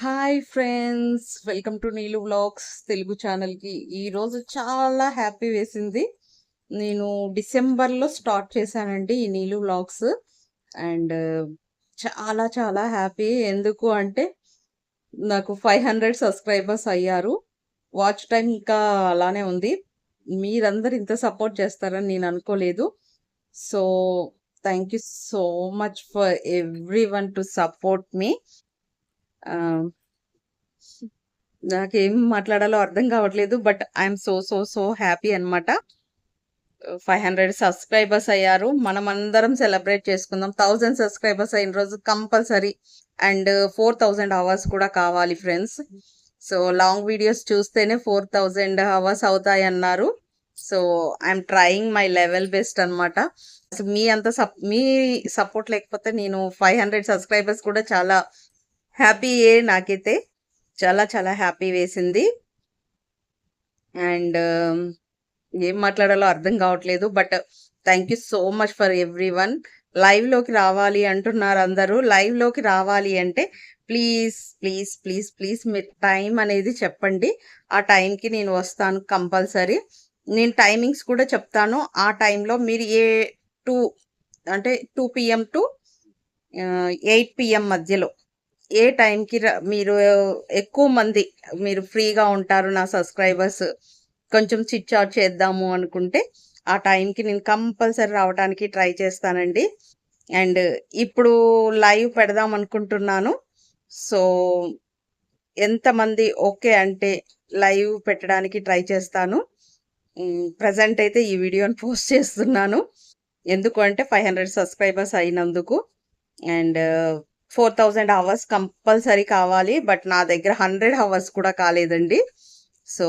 Hi friends welcome to Neelu vlogs Telugu ఛానల్కి. ఈరోజు చాలా హ్యాపీ వేసింది. నేను డిసెంబర్లో స్టార్ట్ చేశానండి ఈ నీలు వ్లాగ్స్. అండ్ చాలా చాలా హ్యాపీ. ఎందుకు అంటే నాకు ఫైవ్ హండ్రెడ్ సబ్స్క్రైబర్స్ అయ్యారు. వాచ్ టైం ఇంకా అలానే ఉంది. మీరందరు ఇంత సపోర్ట్ చేస్తారని నేను అనుకోలేదు. So thank you so much for every one to support me. నాకేం మాట్లాడాలో అర్థం కావట్లేదు but I'm so so so happy అనమాట ఫైవ్ హండ్రెడ్ సబ్స్క్రైబర్స్ అయ్యారు. మనం అందరం సెలబ్రేట్ చేసుకుందాం. థౌజండ్ సబ్స్క్రైబర్స్ అయిన రోజు compulsory. And four thousand hours కూడా కావాలి ఫ్రెండ్స్. సో లాంగ్ వీడియోస్ చూస్తేనే ఫోర్ థౌజండ్ అవర్స్ అవుతాయి అన్నారు. So I'm trying my level best అనమాట మీ అంత సప్ మీ సపోర్ట్ లేకపోతే నేను ఫైవ్ హండ్రెడ్ సబ్స్క్రైబర్స్ కూడా చాలా హ్యాపీ నాకైతే. చాలా చాలా హ్యాపీ వేసింది. అండ్ um, ఏం మాట్లాడాలో అర్థం కావట్లేదు but thank you so much for every one లైవ్లోకి రావాలి అంటున్నారు అందరూ. లైవ్లోకి రావాలి అంటే ప్లీజ్ ప్లీజ్ ప్లీజ్ ప్లీజ్ మీరు టైం అనేది చెప్పండి. ఆ టైంకి నేను వస్తాను కంపల్సరీ. నేను టైమింగ్స్ కూడా చెప్తాను. ఆ టైంలో మీరు ఏ టూ అంటే two PM to uh, eight PM మధ్యలో. ఏ టైంకి మీరు ఎక్కువ మంది మీరు ఫ్రీగా ఉంటారు నా సబ్స్క్రైబర్స్ కొంచెం చిట్ చాట్ చేద్దాము అనుకుంటే ఆ టైంకి నేను కంపల్సరీ రావడానికి ట్రై చేస్తానండి. అండ్ ఇప్పుడు లైవ్ పెడదాం అనుకుంటున్నాను. సో ఎంతమంది ఓకే అంటే లైవ్ పెట్టడానికి ట్రై చేస్తాను. ప్రజెంట్ అయితే ఈ వీడియోని పోస్ట్ చేస్తున్నాను. ఎందుకు అంటే ఫైవ్ హండ్రెడ్ సబ్స్క్రైబర్స్ అయినందుకు. And four thousand hours compulsory కావాలి బట్ నా దగ్గర హండ్రెడ్ అవర్స్ కూడా కాలేదండి. సో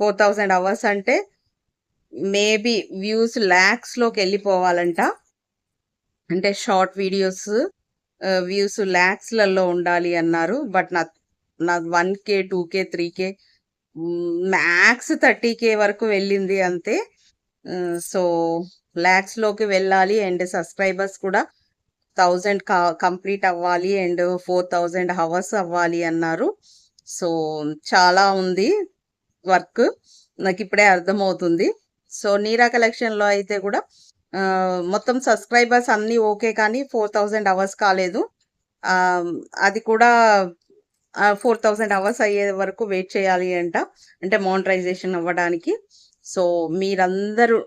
ఫోర్ థౌజండ్ అవర్స్ అంటే మేబీ వ్యూస్ ల్యాక్స్లోకి వెళ్ళిపోవాలంట. అంటే షార్ట్ వీడియోస్ వ్యూస్ ల్యాక్స్లలో ఉండాలి అన్నారు. బట్ నా నా one K two K three K max thirty K వరకు వెళ్ళింది అంతే. సో ల్యాక్స్లోకి వెళ్ళాలి అండ్ సబ్స్క్రైబర్స్ కూడా థౌజండ్ కంప్లీట్ అవ్వాలి అండ్ ఫోర్ థౌజండ్ అవర్స్ అవ్వాలి అన్నారు. సో చాలా ఉంది వర్క్. నాకు ఇప్పుడే అర్థమవుతుంది. సో నీరా కలెక్షన్లో అయితే కూడా మొత్తం సబ్స్క్రైబర్స్ అన్నీ ఓకే కానీ ఫోర్ థౌజండ్ అవర్స్ కాలేదు. అది కూడా ఫోర్ థౌజండ్ అవర్స్ అయ్యే వరకు వెయిట్ చేయాలి అంట. అంటే మానిటరైజేషన్ అవ్వడానికి. సో మీరందరూ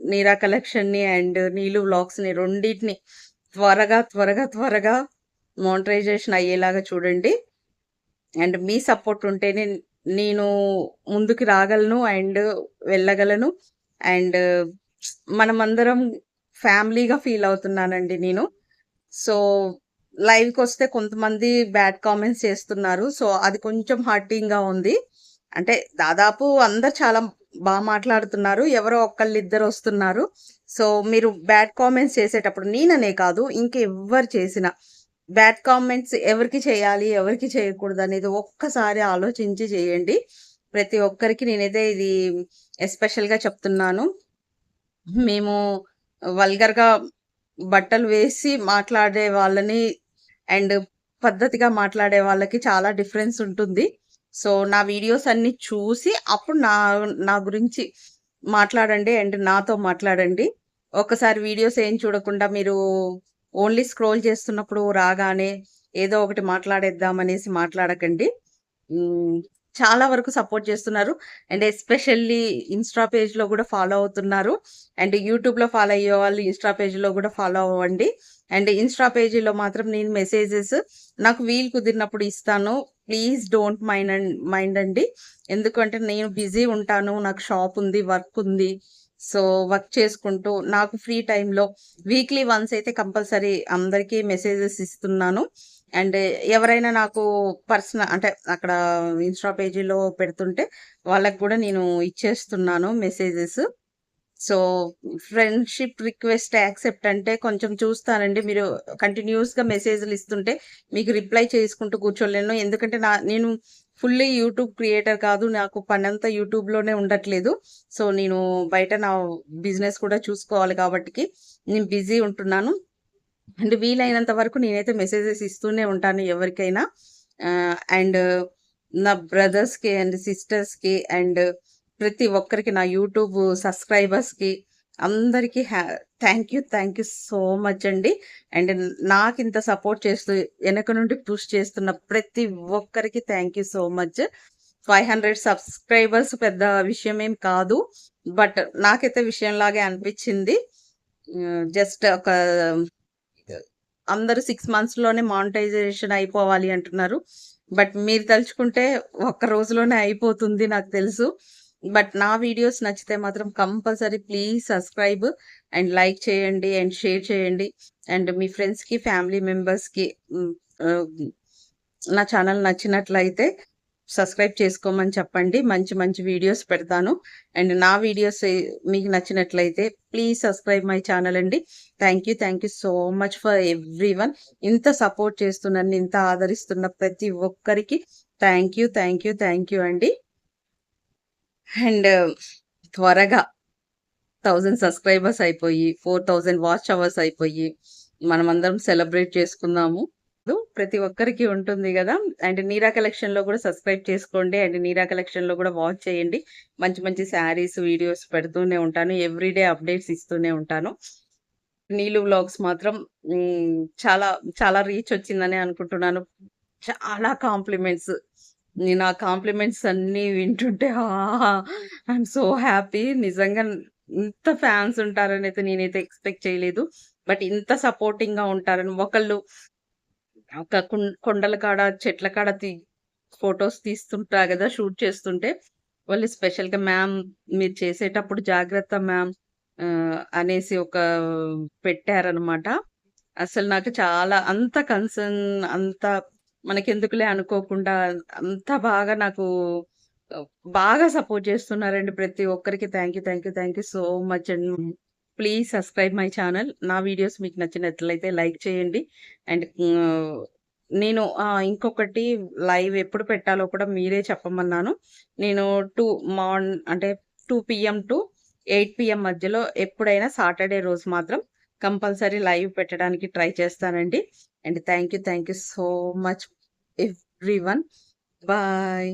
నీరా కలెక్షన్ని అండ్ నీలు వ్లాగ్స్ని రెండింటిని త్వరగా త్వరగా త్వరగా మోనటైజేషన్ అయ్యేలాగా చూడండి. అండ్ మీ సపోర్ట్ ఉంటేనే నేను ముందుకు రాగలను అండ్ వెళ్ళగలను. అండ్ మనమందరం ఫ్యామిలీగా ఫీల్ అవుతున్నానండి నేను. సో లైవ్కి వస్తే కొంతమంది బ్యాడ్ కామెంట్స్ చేస్తున్నారు. సో అది కొంచెం హర్టింగ్గా ఉంది. అంటే దాదాపు అందరు చాలా బాగా మాట్లాడుతున్నారు. ఎవరో ఒకళ్ళు ఇద్దరు వస్తున్నారు. సో మీరు బ్యాడ్ కామెంట్స్ చేసేటప్పుడు నేననే కాదు ఇంకెవ్వరు చేసిన బ్యాడ్ కామెంట్స్ ఎవరికి చేయాలి ఎవరికి చేయకూడదు అనేది ఒక్కసారి ఆలోచించి చేయండి. ప్రతి ఒక్కరికి నేనైతే ఇది ఎస్పెషల్గా చెప్తున్నాను. మేము వల్గర్గా బట్టలు వేసి మాట్లాడే వాళ్ళని అండ్ పద్ధతిగా మాట్లాడే వాళ్ళకి చాలా డిఫరెన్స్ ఉంటుంది. సో నా వీడియోస్ అన్ని చూసి అప్పుడు నా నా గురించి మాట్లాడండి అండ్ నాతో మాట్లాడండి. ఒకసారి వీడియోస్ ఏం చూడకుండా మీరు ఓన్లీ స్క్రోల్ చేస్తున్నప్పుడు రాగానే ఏదో ఒకటి మాట్లాడేద్దాం అనేసి మాట్లాడకండి. చాలా వరకు సపోర్ట్ చేస్తున్నారు. అండ్ ఎస్పెషల్లీ ఇన్స్టా పేజ్లో కూడా ఫాలో అవుతున్నారు. అండ్ యూట్యూబ్లో ఫాలో అయ్యే వాళ్ళు ఇన్స్టా పేజ్లో కూడా ఫాలో అవ్వండి. అండ్ ఇన్స్టా పేజీలో మాత్రం నేను మెసేజెస్ నాకు వీలు కుదిరినప్పుడు ఇస్తాను. ప్లీజ్ డోంట్ మైండ్ మైండ్ అండి. ఎందుకంటే నేను బిజీ ఉంటాను. నాకు షాప్ ఉంది వర్క్ ఉంది. సో వర్క్ చేసుకుంటూ నాకు ఫ్రీ టైంలో వీక్లీ వన్స్ అయితే కంపల్సరీ అందరికీ మెసేజెస్ ఇస్తున్నాను. అండ్ ఎవరైనా నాకు పర్సనల్ అంటే అక్కడ ఇన్స్టా పేజీలో పెడుతుంటే వాళ్ళకి కూడా నేను ఇచ్చేస్తున్నాను messages. So friendship request accept అంటే కొంచెం చూస్తానండి. మీరు కంటిన్యూస్గా మెసేజ్లు ఇస్తుంటే మీకు రిప్లై చేసుకుంటూ కూర్చోలేను. ఎందుకంటే నా నేను ఫుల్లీ యూట్యూబ్ క్రియేటర్ కాదు నాకు పని అంతా యూట్యూబ్లోనే ఉండట్లేదు. సో నేను బయట నా బిజినెస్ కూడా చూసుకోవాలి కాబట్టి నేను బిజీ ఉంటున్నాను. అండ్ వీలైనంత వరకు నేనైతే మెసేజెస్ ఇస్తూనే ఉంటాను ఎవరికైనా. అండ్ నా బ్రదర్స్‌కి అండ్ సిస్టర్స్‌కి అండ్ ప్రతి ఒక్కరికి నా యూట్యూబ్ సబ్స్క్రైబర్స్‌కి అందరికీ హ్యా thank you thank you so much అండి. అండ్ నాకు ఇంత సపోర్ట్ చేస్తూ వెనక నుండి పుష్ చేస్తున్న ప్రతి ఒక్కరికి thank you so much five hundred subscribers పెద్ద విషయం ఏం కాదు. బట్ నాకైతే విషయంలాగే అనిపించింది. జస్ట్ ఒక అందరూ సిక్స్ మంత్స్‌లోనే మానిటైజేషన్ అయిపోవాలి అంటున్నారు. బట్ మీరు తలుచుకుంటే ఒక్క రోజులోనే అయిపోతుంది నాకు తెలుసు. బట్ నా వీడియోస్ నచ్చితే మాత్రం compulsory please subscribe and like చేయండి అండ్ షేర్ చేయండి. అండ్ మీ ఫ్రెండ్స్‌కి, ఫ్యామిలీ మెంబర్స్‌కి నా ఛానల్ నచ్చినట్లయితే సబ్స్క్రైబ్ చేసుకోమని చెప్పండి. మంచి మంచి వీడియోస్ పెడతాను. అండ్ నా వీడియోస్ మీకు నచ్చినట్లయితే ప్లీజ్ సబ్స్క్రైబ్ మై ఛానల్ అండి. Thank you. Thank you so much for everyone ఇంత సపోర్ట్ చేస్తున్న ఇంత ఆదరిస్తున్న ప్రతి ఒక్కరికి thank you. Thank you. Thank you అండి. అండ్ త్వరగా థౌజండ్ సబ్స్క్రైబర్స్ అయిపోయి, 4000 వాచ్ అవర్స్ అయిపోయి, మనమందరం సెలబ్రేట్ చేసుకుందాము. ప్రతి ఒక్కరికి ఉంటుంది కదా అండ్ నీరా కలెక్షన్‌లో కూడా సబ్స్క్రైబ్ చేసుకోండి. అండ్ నీరా కలెక్షన్‌లో కూడా వాచ్ చేయండి. మంచి మంచి శారీస్, వీడియోస్ పెడుతూనే ఉంటాను. ఎవ్రీడే అప్డేట్స్ ఇస్తూనే ఉంటాను. నీలు వ్లాగ్స్ మాత్రం చాలా చాలా రీచ్ వచ్చిందనే అనుకుంటున్నాను. చాలా కాంప్లిమెంట్స్. నేను కాంప్లిమెంట్స్ అన్నీ వింటుంటే ఐఎమ్ సో హ్యాపీ. నిజంగా ఇంత ఫ్యాన్స్ ఉంటారని అయితే నేనైతే ఎక్స్‌పెక్ట్ చేయలేదు. బట్ ఇంత సపోర్టింగ్‌గా ఉంటారని ఒకళ్ళు ఒక కుం కొండల కాడ, చెట్ల కాడ తీ ఫొటోస్ తీస్తుంటా కదా షూట్ చేస్తుంటే వాళ్ళు స్పెషల్‌గా మ్యామ్ మీరు చేసేటప్పుడు జాగ్రత్త మ్యామ్ అనేసి ఒక పెట్టారనమాట. అసలు నాకు చాలా అంత కన్సర్న్ అంత మనకెందుకులే అనుకోకుండా అంత బాగా నాకు బాగా సపోర్ట్ చేస్తున్నారండి ప్రతి ఒక్కరికి. Thank you. Thank you. Thank you so much అండి. Please subscribe my channel. నా వీడియోస్ మీకు నచ్చినట్లయితే లైక్ చేయండి. అండ్ నేను ఇంకొకటి లైవ్ ఎప్పుడు పెట్టాలో కూడా మీరే చెప్పమన్నాను. నేను టూ మార్న్ అంటే two PM to eight PM మధ్యలో ఎప్పుడైనా సాటర్‌డే రోజు మాత్రం కంపల్సరీ లైవ్ పెట్టడానికి ట్రై చేస్తానండి. And thank you. Thank you so much everyone. Bye.